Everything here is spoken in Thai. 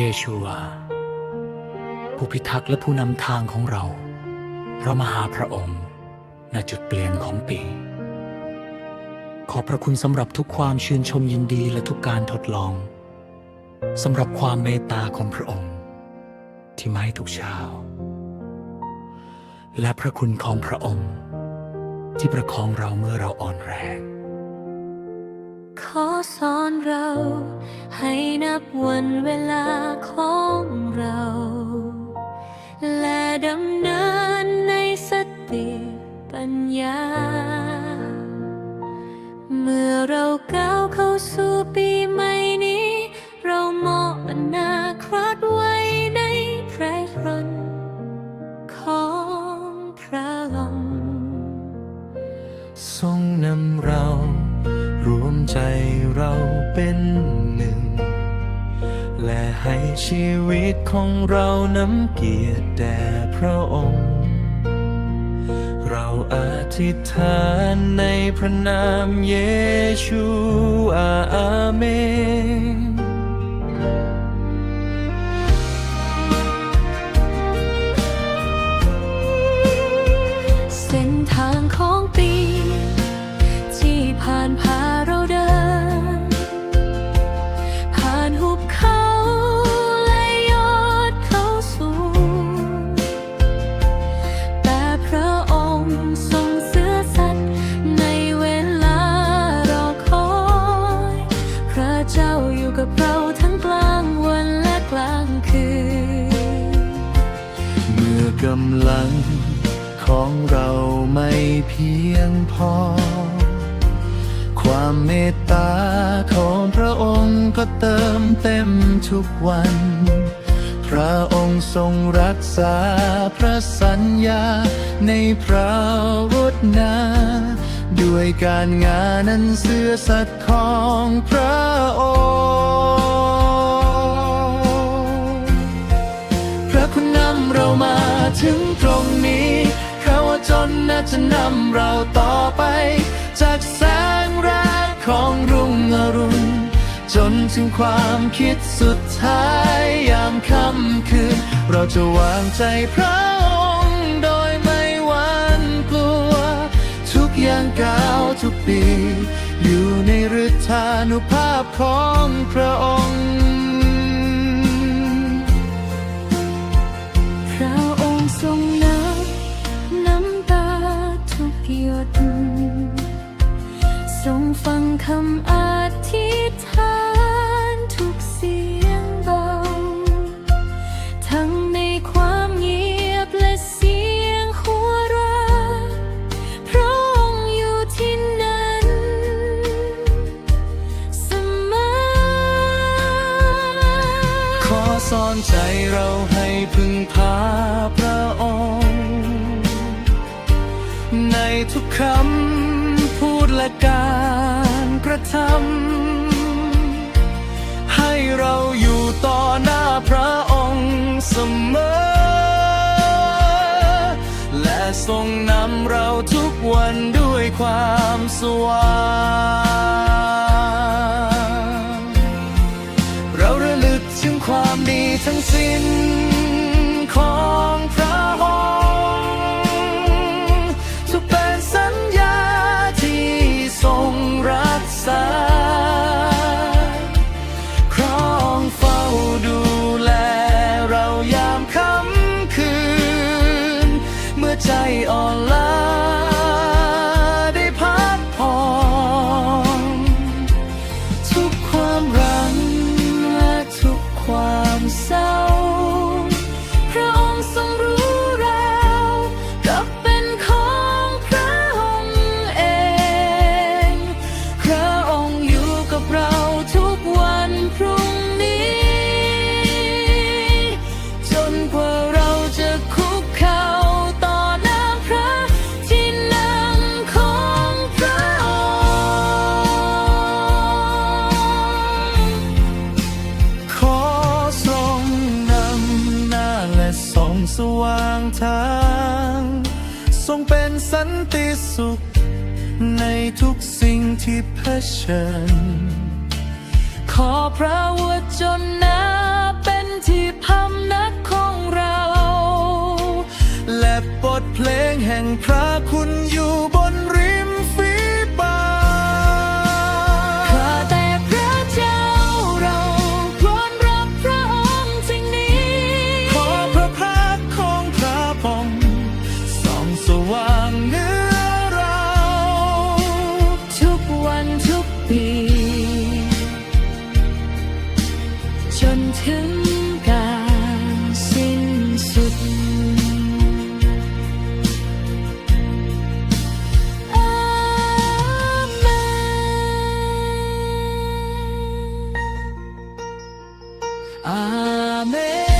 เยชูวา ผู้พิทักษ์และผู้นำทางของเรา เรามาหาพระองค์ณจุดเปลี่ยนของปี ขอพระคุณสำหรับทุกความชื่นชมยินดีและทุกการทดลองสำหรับความเมตตาของพระองค์ ที่มาให้ทุกเช้า และพระคุณของพระองค์ ที่ประคองเราเมื่อเราอ่อนแรง อสอนเรา ให้นับวันเวลาของเรา และดำเนิน และให้ชีวิตของเราน้ำเกียรติแด่พระองค์ เราอธิษฐานในพระนามเยชูอาอาเมนำลัง ของเราไม่เพียงพอ ความเมตตาของพระองค์ก็เติมเต็มทุกวัน พระองค์ทรงรักษาพระสัญญาในพระวจนาด้วยการงานนั้นเสื่อสัตย์ของพระองค์ ถึงตรงนี้เขาว่าจนน่าจะนำเราต่อไป จากแสงแรกของรุ่งอรุณ จนถึงความคิดสุดท้ายยามค่ำคืน เราจะวางใจพระองค์โดยไม่หวั่นกลัว ทุกอย่างก้าวทุกปี อยู่ในฤทธานุภาพของพระองค์ หยดทรงฟังคำอธิษฐานทุกเสียงเบา ทั้งในความเงียบและเสียงหัวเราะพระองค์อยู่ที่นั้น เสมอ ขอสอนใจเราให้พึ่งพาพระองค์ ในทุกคำพูดและการกระทำให้เราอยู่ต่อหน้าพระองค์เสมอ และทรงนำเราทุกวันด้วยความสว่างเราระลึกถึงความดีทั้งสิ้น มื่อ ทาง ทรงเป็นสันติสุข ในทุกสิ่งที่เผชิญ ขอพระวจนะเป็นที่พำนักของเรา และบทเพลงแห่งพระคุณอยู่ สว่างเหนือเรา ทุกวันทุกปี จนถึงการสิ้นสุดอาเมน